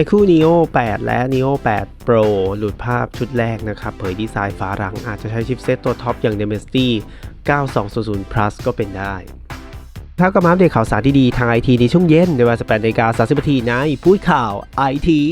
iQOO Neo 8 และ Neo 8 Pro หลุดภาพชุดแรกนะครับ เผยดีไซน์ฝาหลังอาจจะใช้ชิปเซตตัวท็อปอย่าง Dimensity 9200 Plus ก็เป็นได้ถ้าก็มาอัปเดตข่าวสารที่ดีทางไอทีในช่วงเย็นในเวลา18นาฬิกา30นาทีในพูดข่าวไอที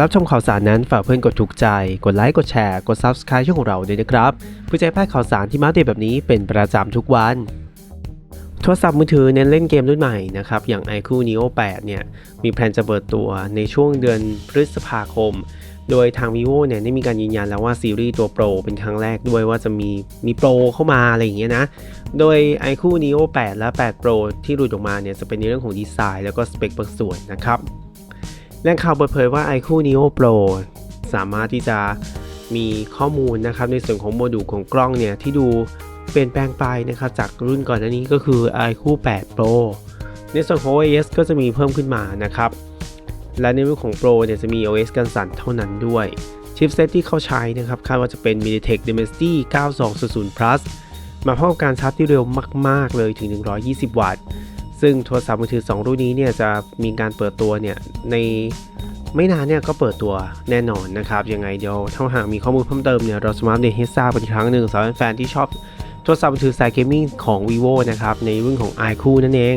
รับชมข่าวสารนั้นฝากเพื่อนกดถูกใจ กดไลค์ กดแชร์ กด Subscribe ช่องของเราด้วยนะครับเพื่อจะให้พลาดข่าวสารที่มาเดตแบบนี้เป็นประจำทุกวัน โทรศัพท์มือถือเน้นเล่นเกมรุ่นใหม่นะครับ อย่าง iQOO Neo 8 เนี่ย มีแผนจะเปิดตัวในช่วงเดือนพฤษภาคม โดยทาง vivo เนี่ยได้มีการยืนยันแล้วว่าซีรีส์ตัวโปรเป็นครั้งแรกด้วยว่าจะมีมีโปรเข้ามาอะไรอย่างเงี้ยนะ โดย iQOO Neo 8 และ 8 Pro ที่หลุดออกมาเนี่ยจะเป็นในเรื่องของดีไซน์แล้วก็สเปคบางส่วนนะครับ แหล่งข่าวเปิดเผยว่า iQOO Neo Pro สามารถที่จะมีข้อมูลนะครับในส่วนของโมดูลของกล้องเนี่ยที่ดูเปลี่ยนแปลงไปนะครับจากรุ่นก่อนหน้านี้ก็คือ iQOO 8 Pro ในส่วนของ OS ก็จะมีเพิ่มขึ้นมานะครับ และในรุ่นของ Pro เนี่ยจะมี OS กันสั่นเท่านั้นด้วยชิปเซตที่เขาใช้นะครับคาดว่าจะเป็น MediaTek Dimensity 9200 Plus มาพร้อมกับการชาร์จที่เร็วมาก ๆ เลยถึง 120 วัตต์ ซึ่งโทรศัพท์มือถือ 2 รุ่นนี้เนี่ยจะมีการเปิดตัวเนี่ยในไม่นานเนี่ยก็เปิดตัวแน่นอนนะครับ ยังไงเดี๋ยวถ้าหากมีข้อมูลเพิ่มเติมเนี่ยเราสามารถเดทให้ทราบอีกครั้งหนึ่งสำหรับแฟนที่ชอบโทรศัพท์มือถือสายเกมมิ่งของ vivo นะครับในรุ่นของ iQOO นั่นเอง